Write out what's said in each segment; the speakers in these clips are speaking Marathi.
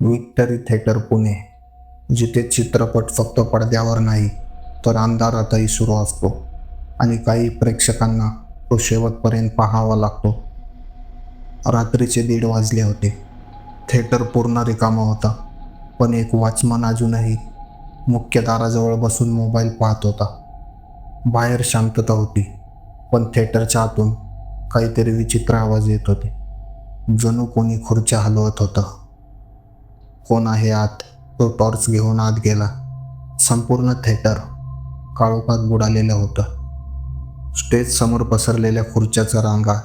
विक्टरी थिएटर पुणे जिथे चित्रपट फक्त पडद्यावर नाही तर अंधारातही सुरू असतो आणि काही प्रेक्षकांना तो शेवटपर्यंत पाहावा लागतो. रात्रीचे दीड वाजले होते. थिएटर पूर्ण रिकामा होता पण एक वॉचमन अजूनही मुख्य दाराजवळ बसून मोबाईल पाहत होता. बाहेर शांतता होती पण थिएटरच्या आतून काहीतरी विचित्र आवाज येत होते. जणू कोणी खुर्च्या हलवत होतं. कोण आहे आत? तो टॉर्च घेऊन आत गेला. संपूर्ण थिएटर काळोखात बुडालेलं होतं. स्टेज समोर पसरलेल्या खुर्च्याच्या रांगा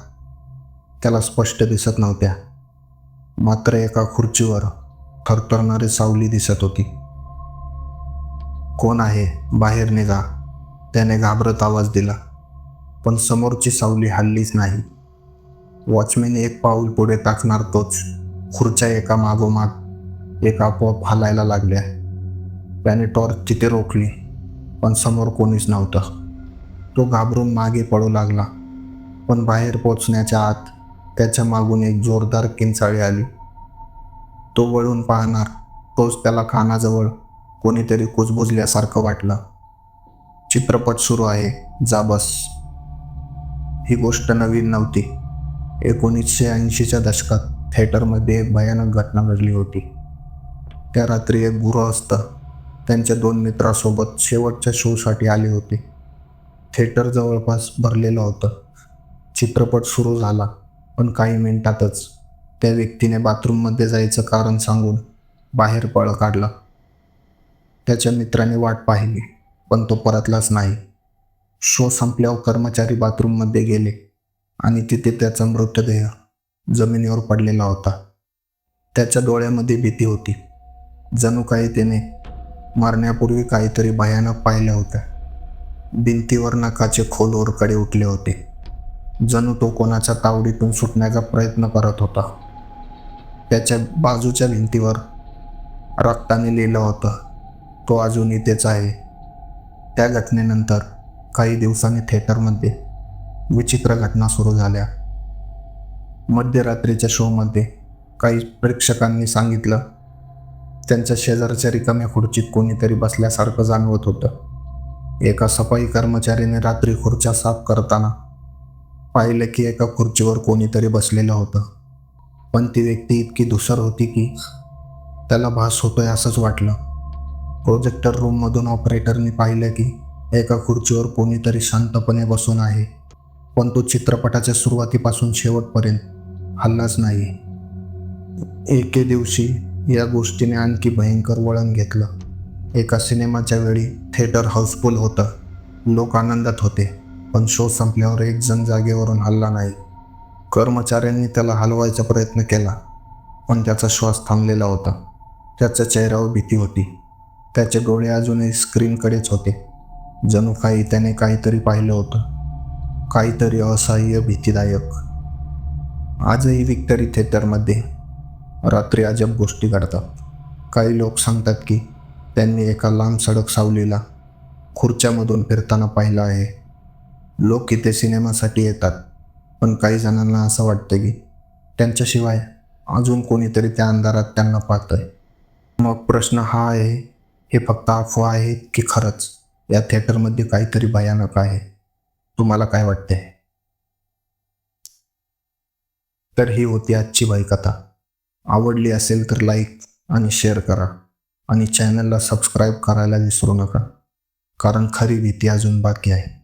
त्याला स्पष्ट दिसत नव्हत्या. मात्र एका खुर्चीवर थरथरणारी सावली दिसत होती. कोण आहे? बाहेर निघा. त्याने घाबरत आवाज दिला. पण समोरची सावली हल्लीच नाही. वॉचमॅन एक पाऊल पुढे टाकणार तोच खुर्च्या एका मागोमाग एक आपोआप हालायला लागल्या त्याने टॉर्च तिथे रोखली पण समोर कोणीच नव्हतं. तो घाबरून मागे पडू लागला पण बाहेर पोचण्याच्या आत त्याच्या मागून एक जोरदार किंचाळी आली. तो वळून पाहणार तोच त्याला कानाजवळ कोणीतरी कुजबुजल्यासारखं वाटलं. चित्रपट सुरू आहे जा बस. ही गोष्ट नवीन नव्हती. एकोणीसशे ऐंशीच्या दशकात थिएटरमध्ये एक भयानक घटना घडली होती. त्या रात्री एक गृहस्थ त्यांच्या दोन मित्रासोबत शेवटच्या शोसाठी आले होते. थिएटर जवळपास भरलेलं होतं. चित्रपट सुरू झाला पण काही मिनिटातच त्या व्यक्तीने बाथरूममध्ये जायचं कारण सांगून बाहेर पळ काढला. त्याच्या मित्राने वाट पाहिली पण तो परतलाच नाही. शो संपल्यावर कर्मचारी बाथरूममध्ये गेले आणि तिथे त्याचा मृतदेह जमिनीवर पडलेला होता. त्याच्या डोळ्यामध्ये भीती होती. जणू काही त्याने मरण्यापूर्वी काहीतरी भयानक पाहिलं होतं. भिंतीवर नकाचे खोल ओरकडे उठले होते. जणू तो कोणाच्या तावडीतून सुटण्याचा प्रयत्न करत होता. त्याच्या बाजूच्या भिंतीवर रक्ताने लिहिलं होतं तो अजून तेच आहे. त्या घटनेनंतर काही दिवसांनी थिएटरमध्ये विचित्र घटना सुरू झाल्या. मध्यरात्रीच्या शोमध्ये काही प्रेक्षकांनी सांगितलं त्यांच्या शेजारच्या रिकाम्या खुर्चीत कोणीतरी बसल्यासारखं जाणवत होतं. एका सफाई कर्मचारीने रात्री खुर्च्या साफ करताना पाहिलं की एका खुर्चीवर कोणीतरी बसलेलं होतं. पण ती व्यक्ती इतकी धुसर होती की त्याला भास होतोय असंच वाटलं. प्रोजेक्टर रूममधून ऑपरेटरने पाहिलं की एका खुर्चीवर कोणीतरी शांतपणे बसून आहे. पण तो चित्रपटाच्या सुरुवातीपासून शेवटपर्यंत हल्लाच नाही एके दिवशी या गोष्टीने आणखी भयंकर वळण घेतलं. एका सिनेमाच्या वेळी थिएटर हाऊसफुल होतं. लोक आनंदात होते पण शो संपल्यावर एक जण जागेवरून हल्ला नाही. कर्मचाऱ्यांनी त्याला हलवायचा प्रयत्न केला पण त्याचा श्वास थांबलेला होता. त्याच्या चेहऱ्यावर भीती होती. त्याचे डोळे अजूनही स्क्रीनकडेच होते. जणू काही त्याने काहीतरी पाहिलं होतं. काहीतरी असह्य भीतीदायक. आजही विक्टरी थिएटरमध्ये रात्री अजब गोष्टी घडतात. काही लोक सांगतात की त्यांनी एका लांब सडक सावलीला खुर्च्यामधून फिरताना पाहिलं आहे. लोक इथे सिनेमासाठी येतात पण काही जणांना असं वाटतं की त्यांच्याशिवाय अजून कोणीतरी त्या अंधारात त्यांना पाहतंय. मग प्रश्न हा आहे हे फक्त अफवा आहे की खरंच या थिएटरमध्ये काहीतरी भयानक आहे? तुम्हाला काय वाटते तर ही होती आजची भयकथा आवडली असेल तर लाईक आणि शेअर करा. आणि चॅनलला सबस्क्राईब करायला विसरू नका. कारण खरी भीती अजून बाकी आहे.